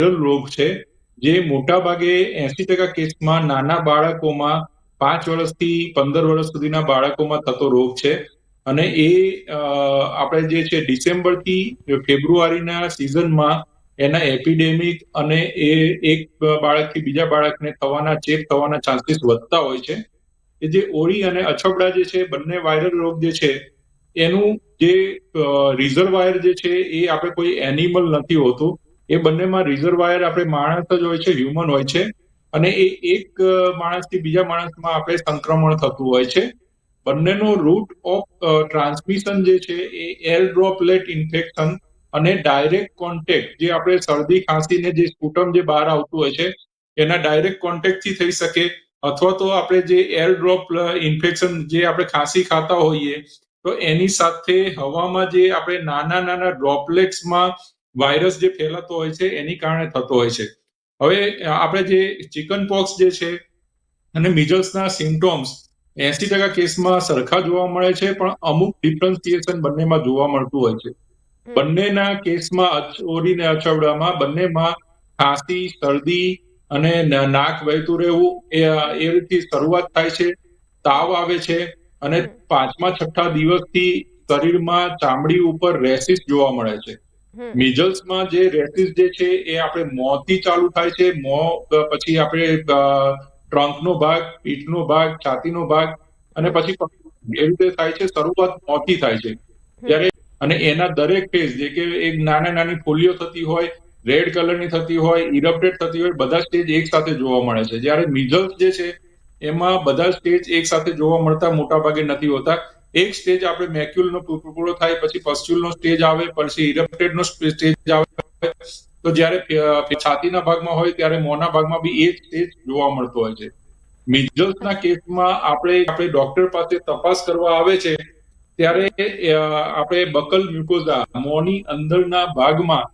રોગ છે, જે મોટા ભાગે એસી ટકા કેસમાં નાના બાળકોમાં પાંચ વર્ષથી પંદર વર્ષ સુધીના બાળકોમાં થતો રોગ છે. અને એ આપણે જે છે, ડિસેમ્બરથી ફેબ્રુઆરીના સિઝનમાં એના એપિડેમિક અને એ એક બાળકથી બીજા બાળકને થવાના, ચેપ થવાના ચાન્સીસ વધતા હોય છે. કે જે ઓળી અને અછબડા જે છે, બંને વાયરલ રોગ જે છે, એનું જે રિઝર્વાયર જે છે, એ આપણે કોઈ એનિમલ નથી હોતું. એ બંનેમાં રિઝર્વાયર આપણે માણસ જ હોય છે હ્યુમન હોય છે. અને એ એક માણસથી બીજા માણસમાં આપણે સંક્રમણ થતું હોય છે. બંનેનો રૂટ ઓફ ટ્રાન્સમિશન જે છે એ એર ડ્રોપલેટ ઇન્ફેક્શન અને ડાયરેક્ટ કોન્ટેક્ટ જે આપણે શરદી ખાંસીને જે સ્પુટમ જે બહાર આવતું હોય છે, એના ડાયરેક્ટ કોન્ટેક્ટથી થઈ શકે. અથવા તો આપણે જે એર ડ્રોપ ઇન્ફેક્શન જે આપણે ખાંસી ખાતા હોઈએ, તો એની સાથે હવામાં જે આપણે નાના નાના ડ્રોપલેટ્સમાં વાયરસ જે ફેલાતો હોય છે એની કારણે થતો હોય છે. હવે આપણે જે ચિકન પોક્સ જે છે અને મિઝલ્સના સિમ્ટોમ્સ એસી ટકા કેસમાં સરખા જોવા મળે છે પણ અમુક ડિફરન્સિએશન બંનેમાં જોવા મળતું હોય છે. બંનેના કેસમાં ઓરી ને અછવડામાં બંનેમાં ખાંસી શરદી અને નાક વહેતું રહેવું એ એ રીતથી શરૂઆત થાય છે તાવ આવે છે અને પાંચમા છઠ્ઠા દિવસથી શરીરમાં ચામડી ઉપર રેસિસ જોવા મળે છે. મિઝલ્સમાં જે રેસિસ જે છે એ આપણે મોંથી ચાલુ થાય છે. મોં પછી આપણે ટ્રંકનો ભાગ પીઠનો ભાગ છાતીનો ભાગ અને પછી એ રીતે થાય છે. શરૂઆત મોંથી થાય છે. જ્યારે અને એના દરેક ફેઝ જે કે એક નાના નાની ફોલિયો થતી હોય રેડ કલરની થતી હોય ઇરપ્ટેડ થતી હોય બધા સ્ટેજ એક સાથે જોવા મળે છે. જ્યારે મિઝલ્સ જે છે એમાં બધા સ્ટેજ એક સાથે જોવા મળતા મોટા ભાગે નથી હોતા. એક સ્ટેજ આપણે મેક્યુલનો પૂરો થાય, પછી પસ્ચ્યુલનો સ્ટેજ આવે, પછી ઇરપ્ટેડનો સ્ટેજ આવે. તો જ્યારે છાતીના ભાગમાં હોય, ત્યારે મોના ભાગમાં બી એ સ્ટેજ જોવા મળતો હોય છે. મિઝલ્સના કેસમાં આપણે આપણે ડોક્ટર પાસે તપાસ કરવા આવે છે, ત્યારે આપણે બકલ મ્યુકોઝા મોની અંદરના ભાગમાં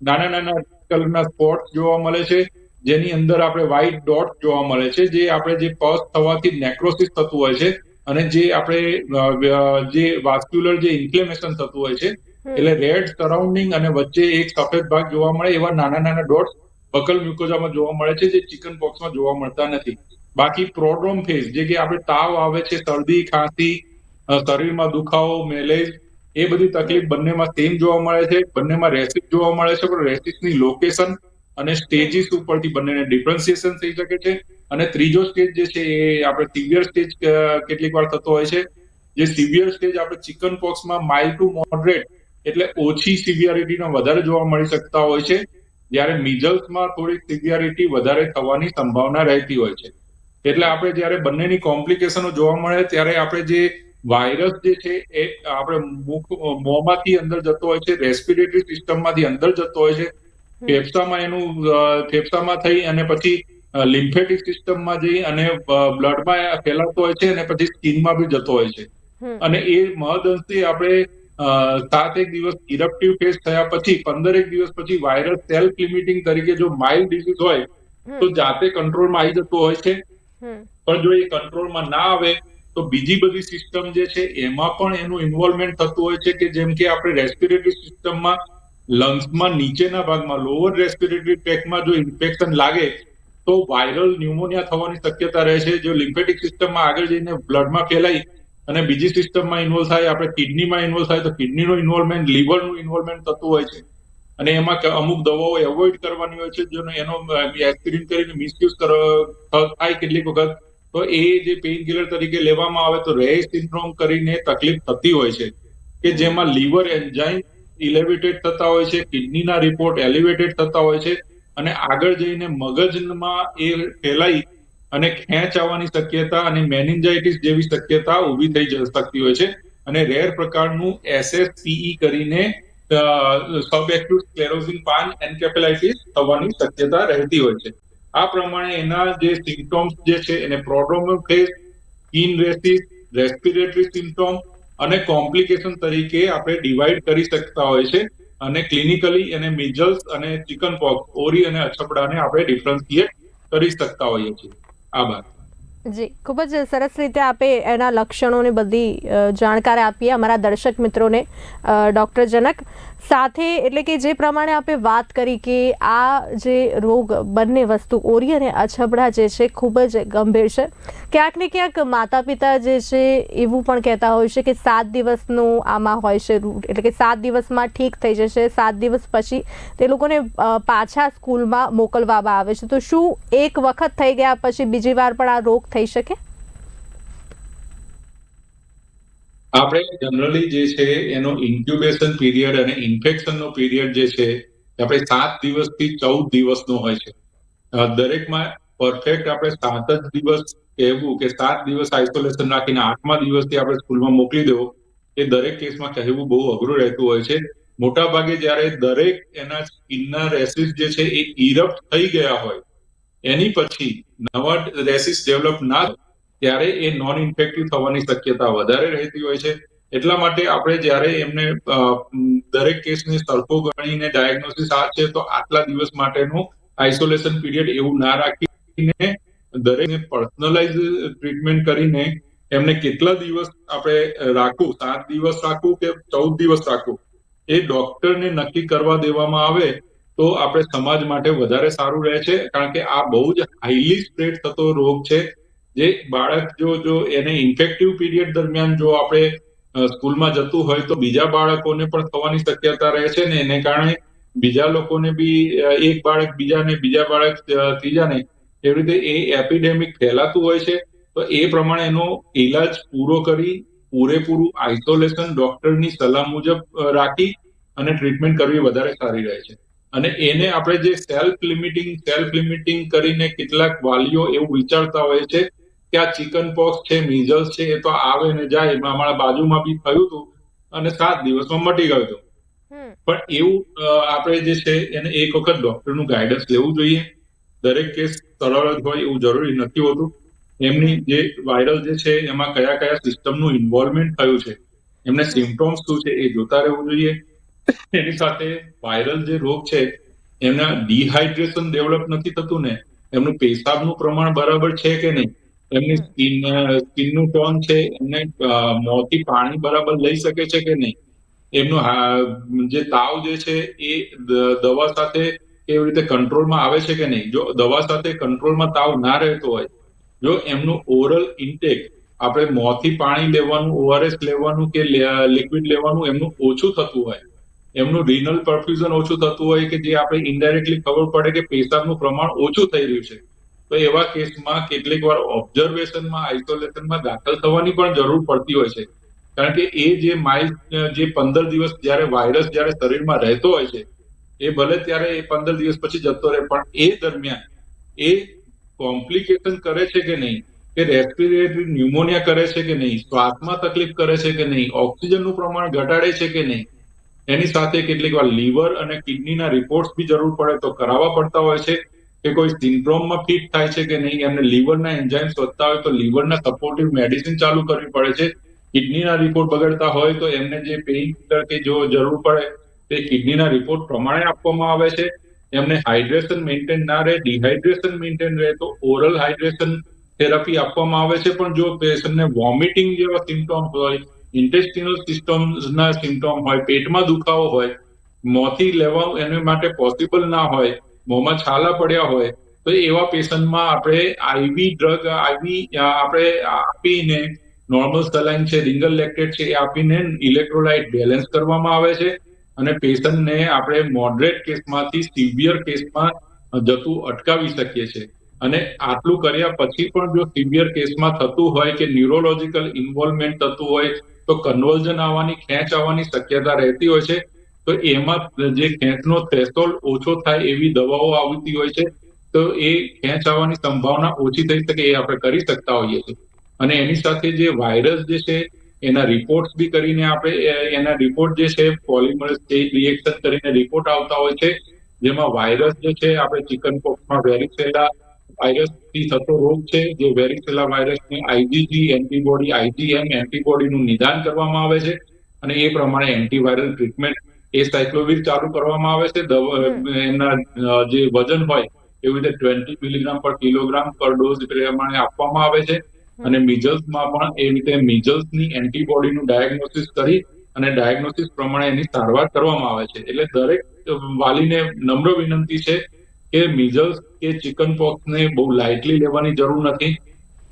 નાના નાના કલરના સ્પોટ જોવા મળે છે, જેની અંદર આપણે વ્હાઇટ ડોટ જોવા મળે છે, જે આપણે જે પસ થવાથી નેક્રોસિસ થતું હોય છે અને જે આપણે જે વાસ્ક્યુલર જે ઇન્ફ્લેમેશન થતું હોય છે એટલે રેડ સરાઉન્ડિંગ અને વચ્ચે એક સફેદ ભાગ જોવા મળે એવા નાના નાના ડોટ્સ બકલ મ્યુકોઝામાં જોવા મળે છે જે ચિકન પોક્સમાં જોવા મળતા નથી. બાકી પ્રોડ્રોમ ફેઝ જે કે આપણે તાવ આવે છે શરદી ખાંસી શરીરમાં દુખાવો મેલેજ એ બધી તકલીફ બંનેમાં સેમ જોવા મળે છે બંનેમાં રેસિસ જોવા મળે છે પણ રેસિસની લોકેશન અને સ્ટેજીસ ઉપરથી બંનેને ડિફરન્સિએશન થઈ શકે છે. અને ત્રીજો સ્ટેજ જે છે એ આપણે સિવિયર સ્ટેજ કેટલીક વાર થતો હોય છે. જે સિવિયર સ્ટેજ આપણે ચિકન પોક્સમાં માઇલ્ડ ટુ મોડરેટ એટલે ઓછી સિવિયરિટીના વધારે જોવા મળી શકતા હોય છે. જ્યારે મિઝલ્સમાં થોડીક સિવિયરિટી વધારે થવાની સંભાવના રહેતી હોય છે. એટલે આપણે જ્યારે બંનેની કોમ્પ્લિકેશનો જોવા મળે, ત્યારે આપણે જે વાયરસ જે છે એ આપણે મુખ, મોંમાંથી અંદર જતો હોય છે રેસ્પિરેટરી સિસ્ટમમાંથી અંદર જતો હોય છે. ફેફસામાં એનું ફેફસામાં થઈ અને પછી લિમ્ફેટિક સિસ્ટમમાં જઈ અને બ્લડમાં ફેલાતો હોય છે અને પછી સ્કિનમાં બી જતો હોય છે. અને એ મહદઅંશથી આપણે સાત એક દિવસ ઇરપ્ટિવ ફેઝ થયા પછી પંદર એક દિવસ પછી વાયરસ સેલ્ફ લિમિટિંગ તરીકે જો માઇલ્ડ ડિઝીઝ હોય તો જાતે કંટ્રોલમાં આવી જતો હોય છે. પણ જો એ કંટ્રોલમાં ના આવે તો બીજી બધી સિસ્ટમ જે છે એમાં પણ એનું ઇન્વોલ્વમેન્ટ થતું હોય છે કે જેમ કે આપણે રેસ્પિરેટરી સિસ્ટમમાં લંગ્સમાં નીચેના ભાગમાં લોઅર રેસ્પિરેટરી ટ્રેકમાં જો ઇન્ફેક્શન લાગે તો વાયરલ ન્યુમોનિયા થવાની શક્યતા રહે છે. જો લિમ્ફેટિક સિસ્ટમમાં આગળ જઈને બ્લડમાં ફેલાઈ અને બીજી સિસ્ટમમાં ઇન્વોલ્વ થાય, આપણે કિડનીમાં ઇન્વોલ્વ થાય, તો કિડનીનું ઇન્વોલ્વમેન્ટ લીવરનું ઇન્વોલ્વમેન્ટ થતું હોય છે. અને એમાં અમુક દવાઓ એવોઇડ કરવાની હોય છે, જેનો એનો એક્સપિરિયન્સ કરીને મિસયુઝ થાય કેટલીક વખત. તો એ જે પેઇન કિલર તરીકે લેવામાં આવે તો રે સિન્ડ્રોમ કરીને તકલીફ થતી હોય છે. કે જેમાં લીવર એન્ઝાઇમ ઇલેવેટેડ થતા હોય છે કિડનીના રિપોર્ટ એલિવેટેડ થતા હોય છે. અને આગળ જઈને મગજમાં એ ફેલાઈ અને ખેંચ આવવાની શક્યતા અને મેનિન્જાઇટિસ જેવી શક્યતા ઊભી થઈ શકતી હોય છે. અને રેર પ્રકારનું એસએસપીઈ કરીને સબ એક્યુટ પાન એન્કેફેલાઇટિસ થવાની શક્યતા રહેતી હોય છે. આ પ્રમાણે એના જે સિમ્પટોમ્સ જે છે, એને prodromal phase, skin rashes, respiratory symptom અને કોમ્પ્લિકેશન તરીકે આપણે ડિવાઈડ કરી શકતા હોય છે. અને ક્લિનિકલી એને મિઝલ્સ અને ચિકન પોક્સ ઓરી અને અછબડાને આપણે ડિફરન્શિએટ કરી શકતા હોઈએ છીએ. આભાર જી, ખૂબ જ સરસ રીતે આપે એના લક્ષણોની બધી જાણકારી આપીએ અમારા દર્શક મિત્રોને ડૉક્ટર જનક સાથે એટલે કે જે પ્રમાણે આપણે વાત કરી કે આ જે રોગ બંને વસ્તુ, ઓરી અને અછબડા જે છે, ખૂબ જ ગંભીર છે. ક્યાંક ને ક્યાંક માતા પિતા જે છે, એવું પણ કહેતા હોય છે કે સાત દિવસનું આમાં હોય છે રૂટ. એટલે કે સાત દિવસમાં ઠીક થઈ જશે, સાત દિવસ પછી તે લોકોને પાછા સ્કૂલમાં મોકલવામાં આવે છે. તો શું એક વખત થઈ ગયા પછી બીજી વાર પણ આ રોગ થઈ શકે? આપણે જનરલી જે છે એનો ઇન્ક્યુબેશન પીરિયડ અને ઇન્ફેક્શનનો પીરિયડ જે છે આપણે સાત દિવસથી ચૌદ દિવસનો હોય છે. દરેકમાં પરફેક્ટ આપણે સાત જ દિવસ કહેવું કે સાત દિવસ આઇસોલેશન રાખીને આઠમા દિવસથી આપણે સ્કૂલમાં મોકલી દેવો, એ દરેક કેસમાં કહેવું બહુ અઘરું રહેતું હોય છે. મોટા ભાગે જ્યારે દરેક એના સ્કિનના રેસિસ જે છે એ ઇરપ્ટ થઈ ગયા હોય, એની પછી નવા રેસિસ ડેવલપ ના ત્યારે એ નોન ઇન્ફેક્ટિવ થવાની શક્યતા વધારે રહેતી હોય છે. એટલા માટે આપણે જ્યારે એમને દરેક કેસને સરખો ગણીને ડાયગ્નોસિસ આ છે, તો આટલા દિવસ માટેનું આઇસોલેશન પીરિયડ એવું ના રાખીને દરેકને પર્સનલાઇઝ ટ્રીટમેન્ટ કરીને એમને કેટલા દિવસ આપણે રાખવું? સાત દિવસ રાખવું કે ચૌદ દિવસ રાખવું? એ ડોક્ટરને નક્કી કરવા દેવામાં આવે તો આપણે સમાજ માટે વધારે સારું રહે છે. કારણ કે આ બહુ જ હાઈલી સ્પ્રેડ થતો રોગ છે. જે બાળક જો જો એને ઇન્ફેક્ટિવ પીરિયડ દરમિયાન જો આપણે સ્કૂલમાં જતું હોય તો બીજા બાળકોને પણ થવાની શક્યતા રહે છે ને એને કારણે બીજા લોકોને બી એક બાળક બીજાને, બીજા બાળક ત્રીજાને એવી રીતે એ એપિડેમિક ફેલાતું હોય છે. તો એ પ્રમાણે એનો ઈલાજ પૂરો કરી, પૂરેપૂરું આઇસોલેશન ડોક્ટરની સલાહ મુજબ રાખી અને ટ્રીટમેન્ટ કરવી વધારે સારી રહે છે. અને એને આપણે જે સેલ્ફ લિમિટિંગ સેલ્ફ લિમિટિંગ કરીને કેટલાક વાલીઓ એવું વિચારતા હોય છે કે આ ચિકન પોક્સ છે મિઝલ છે એ તો આવે ને જાય એમાં અમારા બાજુમાં બી થયું હતું અને સાત દિવસમાં મટી ગયું હતું. પણ એવું આપણે જે છે એને એક વખત ડોક્ટરનું ગાઈડન્સ લેવું જોઈએ. દરેક કેસ સરળ જ હોય એવું જરૂરી નથી હોતું. એમની જે વાયરલ જે છે એમાં કયા કયા સિસ્ટમનું ઇન્વોલ્વમેન્ટ થયું છે એમને સિમ્ટોમ્સ શું છે એ જોતા રહેવું જોઈએ. એની સાથે વાયરલ જે રોગ છે એમના ડિહાઇડ્રેશન ડેવલપ નથી થતું ને એમનું પેશાબનું પ્રમાણ બરાબર છે કે નહીં? એમની. સ્કિન સ્કિનનું ટોન છે એમને મોંથી પાણી બરાબર લઈ શકે છે કે નહીં એમનું જે તાવ જે છે એ દવા સાથે કેવી રીતે કંટ્રોલમાં આવે છે કે નહીં જો દવા સાથે કંટ્રોલમાં તાવ ના રહેતો હોય જો એમનું ઓરલ ઇન્ટેક આપણે મોંથી પાણી લેવાનું ઓઆરએસ લેવાનું કે લિક્વિડ લેવાનું એમનું ઓછું થતું હોય એમનું રિનલ પરફ્યુઝન ઓછું થતું હોય કે જે આપણે ઇનડાયરેક્ટલી ખબર પડે કે પેશાબનું પ્રમાણ ઓછું થઈ રહ્યું છે તો એવા કેસમાં કેટલીક વાર ઓબ્ઝર્વેશનમાં આઇસોલેશનમાં દાખલ થવાની પણ જરૂર પડતી હોય છે. કારણ કે એ જે માઇલ જે પંદર દિવસ જ્યારે વાયરસ જ્યારે શરીરમાં રહેતો હોય છે, એ ભલે ત્યારે એ પંદર દિવસ પછી જતો રહે, પણ એ દરમિયાન એ કોમ્પ્લિકેશન કરે છે કે નહીં? કે રેસ્પિરેટરી ન્યુમોનિયા કરે છે કે નહીં? શ્વાસમાં તકલીફ કરે છે કે નહીં? ઓક્સિજનનું પ્રમાણ ઘટાડે છે કે નહીં? એની સાથે કેટલીક વાર લીવર અને કિડનીના રિપોર્ટ્સ બી જરૂર પડે તો કરાવવા પડતા હોય છે. કે કોઈ સિન્ડ્રોમમાં ફિટ થાય છે કે નહીં, એમને લીવરના એન્ઝાઇમ્સ વધતા હોય તો લીવરના સપોર્ટિવ મેડિસિન ચાલુ કરવી પડે છે. કિડનીના રિપોર્ટ બગડતા હોય તો એમને જે પેઇન કિલર કે જો જરૂર પડે તે કિડનીના રિપોર્ટ પ્રમાણે આપવામાં આવે છે. એમને હાઇડ્રેશન મેન્ટેન ના રહે ડિહાઇડ્રેશન મેન્ટેન રહે તો ઓરલ હાઇડ્રેશન થેરાપી આપવામાં આવે છે. પણ જો પેશન્ટને વોમિટિંગ જેવા સિમ્ટોમ્સ હોય ઇન્ટેસ્ટિનલ સિસ્ટમના સિમ્ટોમ હોય, પેટમાં દુખાવો હોય, મોંથી લેવાનું એને માટે પોસિબલ ના હોય મોંમાં છાલા પડ્યા હોય, તો એવા પેશન્ટમાં આપણે આઈવી ડ્રગ આઈવી આપણે આપીને નોર્મલ સલાઈન છે, રિંગલ લેક્ટેટ છે, એ આપીને ઇલેક્ટ્રોલાઇટ બેલેન્સ કરવામાં આવે છે અને પેશન્ટને આપણે મોડરેટ કેસમાંથી સિવિયર કેસમાં જતું અટકાવી શકીએ છીએ. અને આટલું કર્યા પછી પણ જો સિવિયર કેસમાં થતું હોય કે ન્યુરોલોજીકલ ઇન્વોલ્વમેન્ટ થતું હોય, તો કન્વર્ઝન આવવાની, ખેંચ આવવાની શક્યતા રહેતી હોય છે. તો એમાં જે ખેંચનો થ્રેશોલ્ડ ઓછો થાય એવી દવાઓ આવતી હોય છે, તો એ ખેંચ આવવાની સંભાવના ઓછી થઈ શકે એ આપણે કરી શકતા હોઈએ છીએ. અને એની સાથે જે વાયરસ જે છે, એના રિપોર્ટ બી કરીને આપણે એના રિપોર્ટ જે છે પોલિમર્સ ચેઇન રિએક્શન કરીને રિપોર્ટ આવતા હોય છે, જેમાં વાયરસ જે છે, આપણે ચિકન પોક્સમાં વેરિસેલા વાયરસથી થતો રોગ છે, જે વેરિસેલા વાયરસની આઈજીજી એન્ટીબોડી આઈજીએમ એન્ટીબોડીનું નિદાન કરવામાં આવે છે, અને એ પ્રમાણે એન્ટીવાયરલ ટ્રીટમેન્ટ એ સાયક્લોવિર ચાલુ કરવામાં આવે છે. એમના જે વજન હોય એવી રીતે ટ્વેન્ટી મિલીગ્રામ પર કિલોગ્રામ પર ડોઝ પ્રમાણે આપવામાં આવે છે. અને મિઝલ્સમાં પણ એ રીતે મિઝલ્સની એન્ટીબોડીનું ડાયગ્નોસિસ કરી અને ડાયગ્નોસિસ પ્રમાણે એની સારવાર કરવામાં આવે છે. એટલે દરેક વાલીને નમ્ર વિનંતી છે કે મિઝલ્સ કે ચિકન પોક્સને બહુ લાઇટલી લેવાની જરૂર નથી.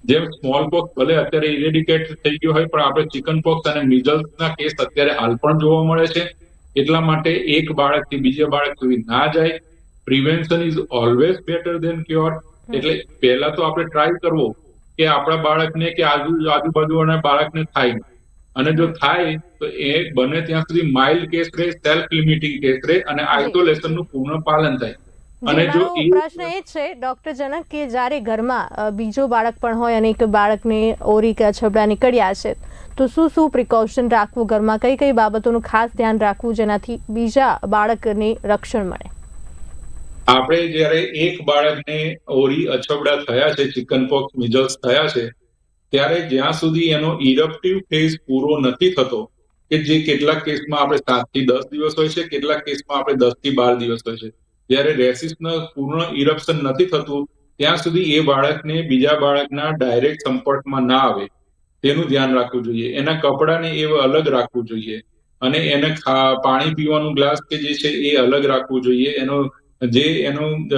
જેમ સ્મોલ પોક્સ ભલે અત્યારે ઇરેડિકેટ થઈ ગયો હોય પણ આપણે ચિકન પોક્સ અને મિઝલ્સના કેસ અત્યારે હાલ પણ જોવા મળે છે. એટલા માટે એક બાળકથી બીજા બાળક સુધી ના જાય. Prevention is always better than cure એટલે પહેલા તો આપણે ટ્રાય કરવો કે આપણા બાળકને કે આજુ આજુબાજુના બાળકને થાય અને જો થાય તો એ બને ત્યાં સુધી માઇલ્ડ કેસ રહે સેલ્ફ લિમિટિંગ કેસ રહે અને આઇસોલેશનનું પૂર્ણ પાલન થાય. અને જો પ્રશ્ન એ છે ડોક્ટર જનક કે જ્યારે ઘરમાં બીજો બાળક પણ હોય અને એક બાળકને ઓરી કે અછબડા નીકળ્યા છે તો શું શું પ્રિકોશન રાખવું? ઘરમાં કઈ કઈ બાબતોનું ખાસ ધ્યાન રાખવું જેનાથી બીજા બાળકને રક્ષણ મળે? આપણે જ્યારે એક બાળકને ઓરી અછબડા થયા છે ચિકન પોક્સ મિઝલ્સ થયા છે, ત્યારે જ્યાં સુધી એનો ઇરપ્ટિવ ફેઝ પૂરો નથી થતો, કે જે કેટલાક કેસમાં આપણે સાતથી દસ દિવસ હોય છે, કેટલાક કેસમાં આપણે દસથી બાર દિવસ હોય છે. જ્યારે રેસિસનું પૂર્ણ ઇરપ્શન નથી થતું, ત્યાં સુધી એ બાળકને બીજા બાળકના ડાયરેક્ટ સંપર્કમાં ના આવે. તેનું ધ્યાન રાખવું જોઈએ. એના કપડાને એ અલગ રાખવું જોઈએ. અને એને પાણી પીવાનું ગ્લાસ કે જે છે એ અલગ રાખવું જોઈએ. એનો, જે એનું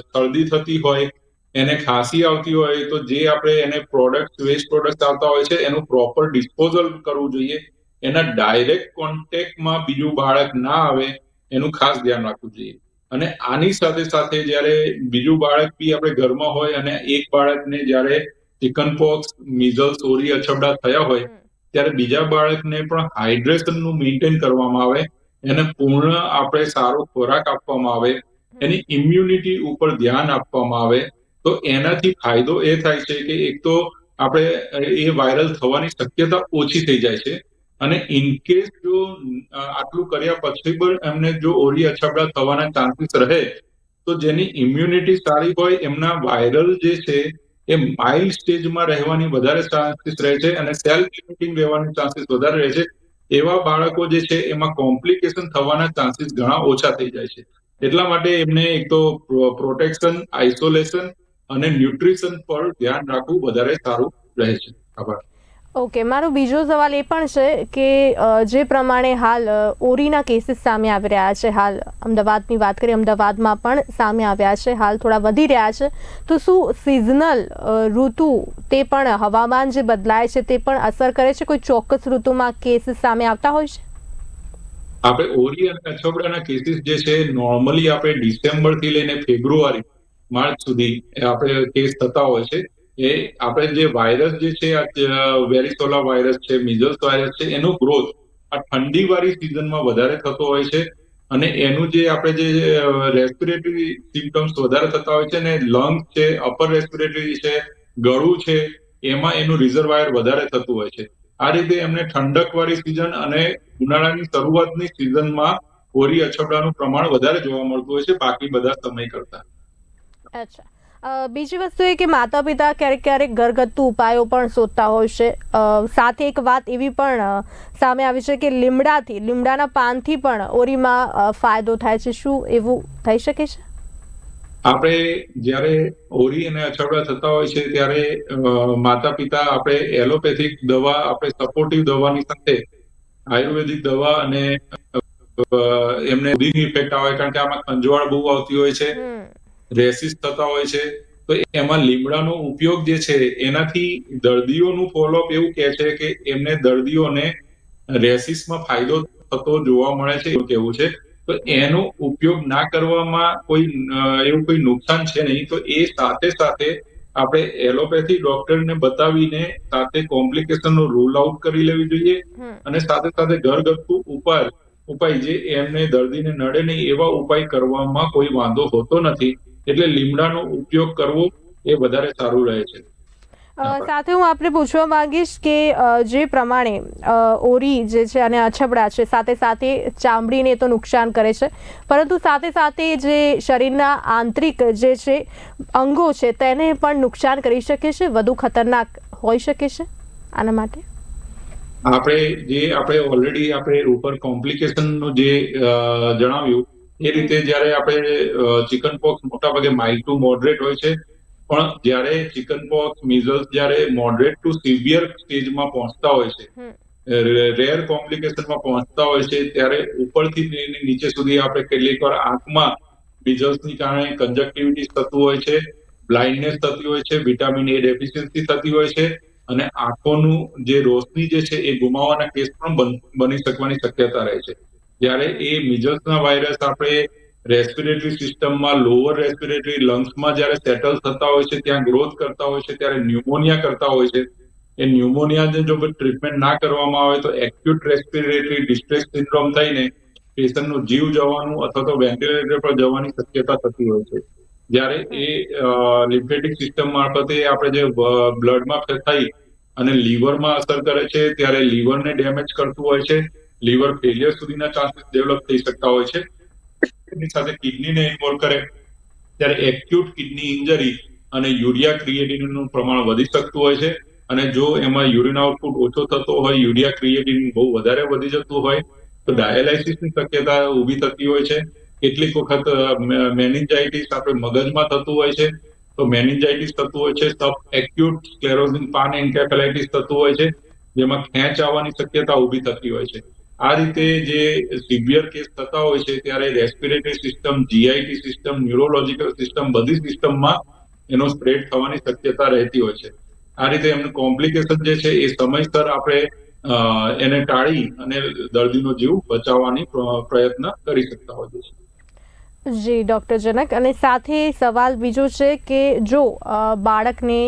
શરદી થતી હોય, એને ખાંસી આવતી હોય, તો જે આપણે એને પ્રોડક્ટ વેસ્ટ પ્રોડક્ટ આવતા હોય છે, એનું પ્રોપર ડિસ્પોઝલ કરવું જોઈએ. એના ડાયરેક્ટ કોન્ટેક્ટમાં બીજું બાળક ના આવે, એનું ખાસ ધ્યાન રાખવું જોઈએ. અને આની સાથે સાથે જ્યારે બીજું બાળક બી આપણે ઘરમાં હોય અને એક બાળકને જ્યારે ચિકન પોક્સ મિઝલ્સ ઓરી અછબડા થયા હોય ત્યારે બીજા બાળકને પણ હાઇડ્રેશનનું મેન્ટેન કરવામાં આવે એને પૂર્ણ આપણે સારો ખોરાક આપવામાં આવે એની ઇમ્યુનિટી ઉપર ધ્યાન આપવામાં આવે તો એનાથી ફાયદો એ થાય છે કે એક તો આપણે એ વાયરલ થવાની શક્યતા ઓછી થઈ જાય છે અને ઇન કેસ જો આટલું કર્યા પછી પણ એમને જો ઓરી અછબડા થવાના ચાન્સીસ રહે તો જેની ઇમ્યુનિટી સારી હોય એમના વાયરલ જે છે એ માઇલ્ડ સ્ટેજમાં રહેવાની વધારે ચાન્સીસ રહે છે અને સેલ્ફ લિમિટિંગ રહેવાની ચાન્સીસ વધારે રહે છે. એવા બાળકો જે છે, એમાં કોમ્પ્લિકેશન થવાના ચાન્સીસ ઘણા ઓછા થઈ જાય છે. એટલા માટે એમને એક તો પ્રોટેક્શન આઇસોલેશન અને ન્યુટ્રિશન પર ધ્યાન રાખવું વધારે સારું રહે છે. આભાર. ઓકે, મારો બીજો સવાલ એ પણ છે કે જે પ્રમાણે હાલ ઓરીના કેસીસ સામે આવી રહ્યા છે, હાલ અમદાવાદની વાત કરીએ, અમદાવાદમાં પણ સામે આવ્યા છે, હાલ થોડા વધી રહ્યા છે. તો શું સિઝનલ ઋતુ તે પણ હવામાન જે બદલાય છે તે પણ અસર કરે છે? કોઈ ચોક્કસ ઋતુમાં કેસીસ સામે આવતા હોય છે? આપણે ઓરી અને અછબડાના કેસીસ જે છે નોર્મલી આપણે ડિસેમ્બરથી લઈને ફેબ્રુઆરી, માર્ચ સુધી આપણે કેસ થતા હોય છે. એ આપણે જે વાયરસ જે છે વેરિસોલા વાયરસ છે મિઝલ્સ વાયરસ છે, એનો ગ્રોથ આ ઠંડી વાળી સિઝનમાં વધારે થતો હોય છે અને એનું જે આપણે જે રેસ્પિરેટરી સિમ્ટમ્સ વધારે થતા હોય છે ને લંગ્સ છે અપર રેસ્પિરેટરી છે, ગળું છે, એમાં એનું રિઝર્વાયર વધારે થતું હોય છે. આ રીતે એમને ઠંડક વાળી સિઝન અને ઉનાળાની શરૂઆતની સિઝનમાં ઓરી અછબડાનું પ્રમાણ વધારે જોવા મળતું હોય છે બાકી બધા સમય કરતા. અચ્છા. બીજી વસ્તુ એ કે માતા પિતા ક્યારેક ક્યારેક ઘરગથ્થુ ઉપાયો પણ શોધતા હોય છે. સાથે એક વાત એવી પણ સામે આવી છે કે લીમડાથી લીમડાના પાનથી પણ ઓરીમાં ફાયદો થાય છે. શું એવું થઈ શકે છે? આપણે જ્યારે ઓરી અને અછબડા થતા હોય છે ત્યારે માતા પિતા આપણે એલોપેથિક દવા આપણે સપોર્ટિવ દવાની સાથે આયુર્વેદિક દવા અને એમને ઇફેક્ટ આવે કારણ કે આમાં ખંજવાળ બહુ આવતી હોય છે. રેસિસ થતા હોય છે તો એમાં લીમડાનો ઉપયોગ જે છે એનાથી દર્દીઓનું ફોલોઅપ એવું કહે છે કે એમને દર્દીઓને રેસિસમાં ફાયદો થતો જોવા મળે છે એવું કેવું છે. તો એનો ઉપયોગ ના કરવામાં કોઈ એવું કોઈ નુકસાન છે નહીં તો એ સાથે સાથે આપણે એલોપેથી ડોક્ટરને બતાવીને સાથે કોમ્પ્લિકેશનનો રૂલ આઉટ કરી લેવી જોઈએ અને સાથે સાથે ઘરગથ્થુ ઉપાય ઉપાય જે એમને દર્દીને નડે નહીં એવા ઉપાય કરવામાં કોઈ વાંધો હોતો નથી. એટલે લીમડાનો ઉપયોગ કરવો એ વધારે સારું રહે છે. સાથે હું આપને પૂછવા માંગીશ કે જે પ્રમાણે ઓરી જે છે અને અછબડા છે સાથે સાથે ચામડીને તો નુકસાન કરે છે પરંતુ સાથે સાથે જે શરીરના આંતરિક જે છે અંગો છે તેને પણ નુકસાન કરી શકે છે વધુ ખતરનાક હોઈ શકે છે? આના માટે? આપણે જે આપણે ઓલરેડી આપણે ઉપર કોમ્પ્લિકેશનનું જે જણાવ્યું એ રીતે જ્યારે આપણે ચિકન પોક્સ મોટા ભાગે માઇલ્ડ ટુ મોડરેટ હોય છે પણ જ્યારે ચિકન પોક્સ મિઝલ્સ જ્યારે મોડરેટ ટુ સિવિયર સ્ટેજમાં પહોંચતા હોય છે. રેર કોમ્પ્લિકેશનમાં પહોંચતા હોય છે ત્યારે ઉપરથી નીચે સુધી આપણે કેટલીક વાર આંખમાં મિઝલ્સની કારણે કન્જક્ટિવિટી થતું હોય છે બ્લાઇન્ડનેસ થતી હોય છે વિટામિન એ ડેફિશિયન્સી થતી હોય છે અને આંખોનું જે રોશની જે છે એ ગુમાવવાના કેસ પણ બની શકવાની શક્યતા રહે છે જ્યારે એ મિઝલ્સના વાયરસ આપણે રેસ્પિરેટરી સિસ્ટમમાં લોઅર રેસ્પિરેટરી લંગ્સમાં જ્યારે સેટલ થતા હોય છે, ત્યાં ગ્રોથ કરતા હોય છે, ત્યારે ન્યુમોનિયા કરતા હોય છે. એ ન્યુમોનિયાને જો ટ્રીટમેન્ટ ના કરવામાં આવે તો એક્યુટ રેસ્પિરેટરી ડિસ્ટ્રેસ સિન્ડ્રોમ થઈને પેશન્ટનો જીવ જવાનું અથવા તો વેન્ટિલેટર પર જવાની શક્યતા થતી હોય છે. જ્યારે એ લિમ્ફેટિક સિસ્ટમ મારફતે આપણે જે બ્લડમાં થઈ અને લીવરમાં અસર કરે છે, ત્યારે લીવરને ડેમેજ કરતું હોય છે. લીવર ફેલિયર સુધીના ચાન્સીસ ડેવલપ થઈ શકતા હોય છે. એની સાથે કિડનીને ઇન્વોલ્વ કરે. ત્યારે એક્યુટ કિડની ઇન્જરી અને યુરિયા ક્રિએટિનનું પ્રમાણ વધી શકતું હોય છે. અને જો એમાં યુરિન આઉટપુટ ઓછો થતો હોય યુરિયા ક્રિએટિન બહુ વધારે વધી જતું હોય, તો ડાયાલાઇસિસની શક્યતા ઊભી થતી હોય છે. કેટલીક વખત મેનિન્જાઇટિસ આપણે મગજમાં થતું હોય છે. તો મેનિન્જાઇટિસ થતું હોય છે, સબ એક્યુટ સ્ક્લેરોઝિન પાન એન્કેફેલાઇટિસ થતું હોય છે. જેમાં ખેંચ આવવાની શક્યતા ઊભી થતી હોય છે. આ રીતે જે સિવિયર કેસ થતા હોય છે, ત્યારે respiratory system GIT system neurological system બધી સિસ્ટમમાં એનો સ્પ્રેડ થવાની શક્યતા રહેતી હોય છે. આ રીતે એમનું કોમ્પ્લિકેશન જે છે, એ સમયસર આપણે એને ટાળી અને દર્દીનો જીવ બચાવવાની પ્રયત્ન કરી શકતા હોઈએ છીએ. જી ડૉક્ટર જનક અને સાથે સવાલ બીજો છે કે જો બાળકને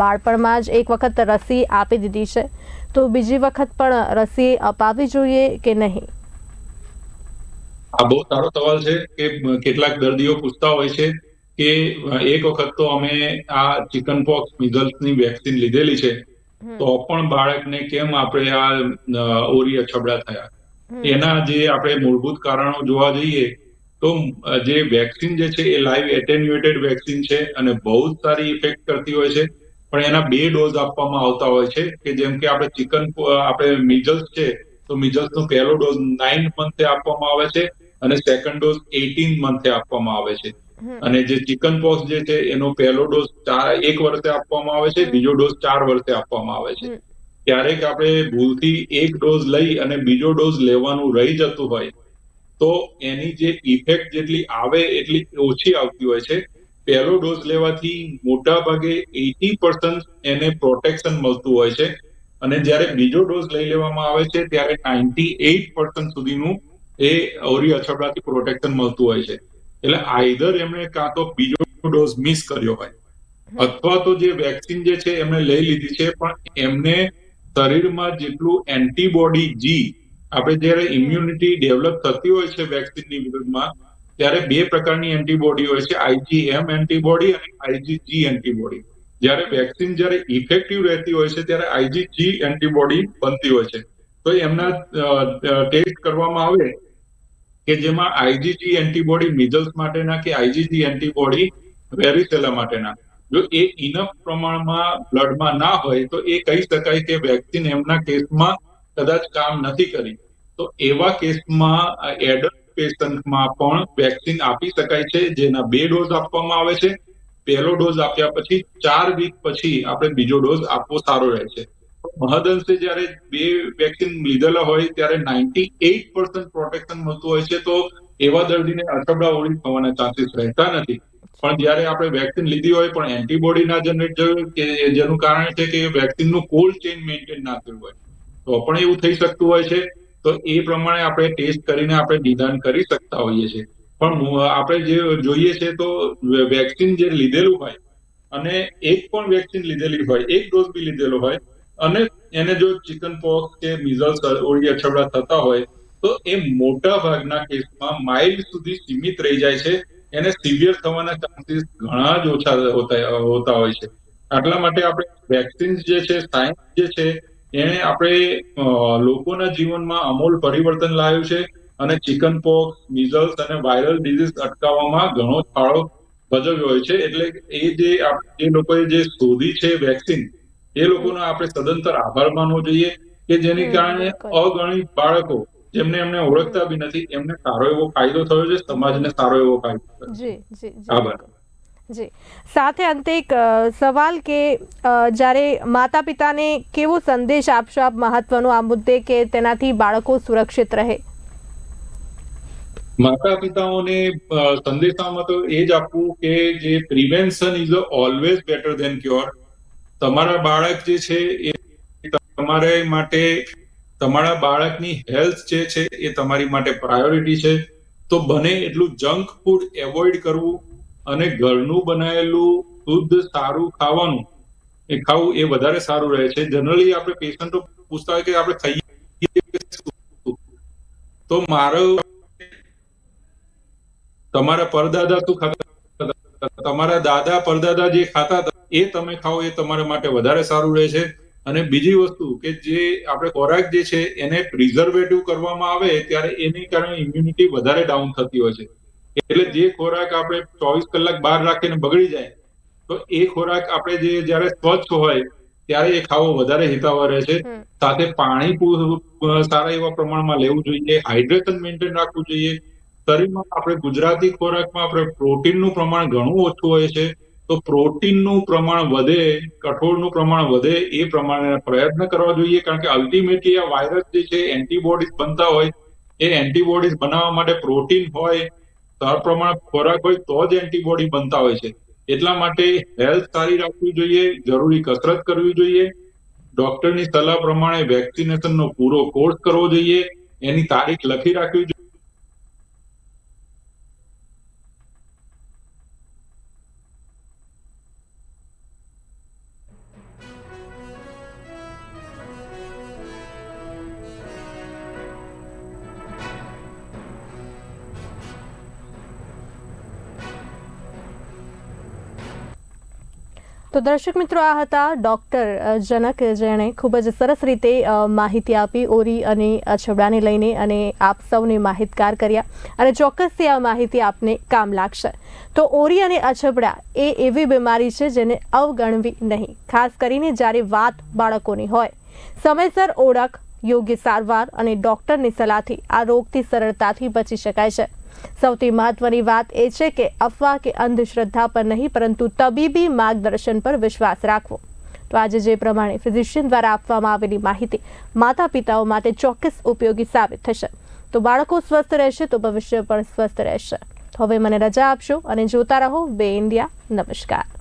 બાળપણમાં જ એક વખત રસી આપી દીધી છે તો બીજી વખત પણ રસી અપાવી જોઈએ કે નહીં? આ બહુ સારો સવાલ છે કે કેટલાક દર્દીઓ પૂછતા હોય છે કે એક વખત તો અમે આ ચિકન પોક્સ મિઝલ્સની વેક્સિન લીધેલી છે તો પણ બાળકને કેમ આપણે આ ઓરી અછબડા થયા? એના જે આપણે મૂળભૂત કારણો જોવા જઈએ તો જે વેક્સિન જે છે એ લાઈવ એટેન્યુએટેડ વેક્સિન છે અને બહુ જ સારી ઇફેક્ટ કરતી હોય છે. પણ એના બે ડોઝ આપવામાં આવતા હોય છે કે જેમ કે આપણે ચિકન આપણે મિઝલ્સ છે તો મિઝલ્સનો પહેલો ડોઝ નાઇન મંથે આપવામાં આવે છે અને સેકન્ડ ડોઝ એટીન મંથે આપવામાં આવે છે. અને જે ચિકન પોક્સ જે છે એનો પહેલો ડોઝ ચાર એક વર્ષે આપવામાં આવે છે બીજો ડોઝ ચાર વર્ષે આપવામાં આવે છે. ક્યારેક આપણે ભૂલથી એક ડોઝ લઈ અને બીજો ડોઝ લેવાનું રહી જતું હોય તો એની જે ઇફેક્ટ જેટલી આવે એટલી ઓછી આવતી હોય છે. પહેલો ડોઝ લેવાથી મોટા ભાગે એટી એને પ્રોટેક્શન મળતું હોય છે. અને જ્યારે બીજો ડોઝ લઈ લેવામાં આવે છે, ત્યારે નાઇન્ટી એઇટ સુધીનું એ અવરી અછબડાથી પ્રોટેક્શન મળતું હોય છે. એટલે આઈધર એમણે કાં તો બીજો ડોઝ મિસ કર્યો હોય. અથવા તો જે વેક્સિન જે છે એમણે લઈ લીધી છે, પણ એમને શરીરમાં જેટલું એન્ટીબોડી જી, આપણે જ્યારે ઇમ્યુનિટી ડેવલપ થતી હોય છે વેક્સિનની વિરુદ્ધમાં ત્યારે બે પ્રકારની એન્ટીબોડી હોય છે આઈજીએમ એન્ટીબોડી અને આઈજીજી એન્ટીબોડી જ્યારે વેક્સિન જ્યારે ઇફેક્ટિવ રહેતી હોય છે, ત્યારે આઈજીજી એન્ટીબોડી બનતી હોય છે. તો એમના ટેસ્ટ કરવામાં આવે કે જેમાં આઈજીજી એન્ટીબોડી મિઝલ્સ માટેના કે આઈજીજી એન્ટીબોડી વેરિસેલા માટેના. જો એ ઇનફ પ્રમાણમાં બ્લડમાં ના હોય, તો એ કહી શકાય કે વેક્સિન એમના કેસમાં કદાચ કામ નથી કરી. તો એવા કેસમાં એડલ્ટ પેશન્ટમાં પણ વેક્સિન આપી શકાય છે, જેના બે ડોઝ આપવામાં આવે છે. પહેલો ડોઝ આપ્યા પછી ચાર વીક પછી આપણે બીજો ડોઝ આપવો સારો રહે છે. મહદઅંશે જ્યારે બે વેક્સિન લીધેલા હોય ત્યારે નાઇન્ટી એઇટ પ્રોટેક્શન મળતું હોય છે, તો એવા દર્દીને અટબડા ઓળી થવાના ચાન્સીસ રહેતા નથી. પણ જ્યારે આપણે વેક્સિન લીધી હોય પણ એન્ટીબોડી ના જનરેટ કે જેનું કારણ છે કે વેક્સિનનું કોલ્ડ ચેઇન મેન્ટેન ના થયું હોય, તો પણ એવું થઈ શકતું હોય છે. તો એ પ્રમાણે આપણે ટેસ્ટ કરીને આપણે નિદાન કરી શકતા હોઈએ છીએ. પણ આપણે જે જોઈએ છે તો વેક્સિન જે લીધેલું હોય, અને એક પણ વેક્સિન લીધેલી હોય, એક ડોઝ બી લીધેલો હોય, અને એને જો ચિકન પોક્સ કે મિઝલ્સ ઓળી અછબડા થતા હોય, તો એ મોટા ભાગના કેસમાં માઇલ્ડ સુધી સીમિત રહી જાય છે. એને સિવિયર થવાના ચાન્સીસ ઘણા જ ઓછા હોતા હોય છે. આટલા માટે આપણે વેક્સિન જે છે, સાયન્સ જે છે એને આપણે લોકોના જીવનમાં અમૂલ પરિવર્તન લાવ્યું છે અને ચિકન પોક્સ મિઝલ્સ અને વાયરલ ડિઝીઝ અટકાવવામાં ઘણો ફાળો ભજવ્યો હોય છે એટલે એ જે એ લોકોએ જે શોધી છે વેક્સિન એ લોકોનો આપણે સદંતર આભાર માનવો જોઈએ કે જેની કારણે અગણિત બાળકો જેમને એમને ઓળખતા બી નથી એમને સારો એવો ફાયદો થયો છે સમાજને સારો એવો ફાયદો થયો છે. જી જી જી આભાર. જી. સાથે અંતે એક સવાલ કે જ્યારે માતા પિતાને કેવો સંદેશ આપશો આપ મહત્વનો આ મુદ્દે કે તેનાથી બાળકો સુરક્ષિત રહે? માતા પિતાઓને સંદેશામાં તો એ જ આપવું કે જે prevention is always better than cure તમારા બાળક જે છે એ તમારે માટે, તમારા બાળકની હેલ્થ જે છે એ તમારી માટે પ્રાયોરિટી છે. તો બને એટલું જંક ફૂડ એવોઇડ કરવું. અને ઘરનું બનાવેલું શુદ્ધ સારું ખાવાનું, એ ખાવું એ વધારે સારું રહે છે. જનરલી આપણે પેશન્ટો પૂછતા હોય કે આપણે ખાઈએ તો મારો તમારા પરદાદા શું ખાતા તમારા દાદા પરદાદા જે ખાતા હતા, એ તમે ખાઓ, એ તમારા માટે વધારે સારું રહે છે. અને બીજી વસ્તુ કે જે આપણે ખોરાક જે છે એને પ્રિઝર્વેટિવ કરવામાં આવે, ત્યારે એની કારણે ઇમ્યુનિટી વધારે ડાઉન થતી હોય છે. એટલે જે ખોરાક આપણે ચોવીસ કલાક બહાર રાખીને બગડી જાય તો એ ખોરાક આપણે જે જ્યારે સ્વચ્છ હોય ત્યારે એ ખાવો વધારે હિતાવહ રહે છે સાથે પાણી સારા એવા પ્રમાણમાં લેવું જોઈએ હાઇડ્રેશન મેન્ટેન રાખવું જોઈએ. શરીરમાં આપણે ગુજરાતી ખોરાકમાં આપણે પ્રોટીનનું પ્રમાણ ઘણું ઓછું હોય છે તો પ્રોટીનનું પ્રમાણ વધે કઠોળનું પ્રમાણ વધે એ પ્રમાણે પ્રયત્ન કરવા જોઈએ કારણ કે અલ્ટિમેટલી આ વાયરસ જે છે એન્ટીબોડીઝ બનતા હોય એ એન્ટીબોડીઝ બનાવવા માટે પ્રોટીન હોય સપ્રમાણ ખોરાક હોય તો જ એન્ટીબોડી બનતા હોય છે. એટલા માટે હેલ્થ સારી રાખવી જોઈએ, જરૂરી કસરત કરવી જોઈએ. ડોક્ટરની સલાહ પ્રમાણે વેક્સિનેશનનો પૂરો કોર્સ કરવો જોઈએ. એની તારીખ લખી રાખવી જોઈએ. તો દર્શક મિત્રો આ હતા ડૉક્ટર જનક, જેણે ખૂબ જ સરસ રીતે માહિતી આપી ઓરી અને અછબડાને લઈને અને આપ સૌને માહિતગાર કર્યા અને ચોક્કસથી આ માહિતી આપને કામ લાગશે. તો ઓરી અને અછબડા એ એવી બીમારી છે જેને અવગણવી નહીં, ખાસ કરીને જ્યારે વાત બાળકોની હોય. સમયસર ઓળખ, યોગ્ય સારવાર અને ડૉક્ટરની સલાહથી આ રોગથી સરળતાથી બચી શકાય છે. સૌથી મહત્વની વાત એ છે કે અફવા કે અંધશ્રદ્ધા પર નહીં, પરંતુ તબીબી માર્ગદર્શન પર વિશ્વાસ રાખવો. તો આજે જે પ્રમાણે ફિઝિશિયન દ્વારા આપવામાં આવેલી માહિતી માતા પિતાઓ માટે ચોક્કસ ઉપયોગી સાબિત થશે. તો બાળકો સ્વસ્થ રહેશે, તો ભવિષ્ય પણ સ્વસ્થ રહેશે. હવે મને રજા આપશો અને જોતા રહો બે ઇન્ડિયા. નમસ્કાર.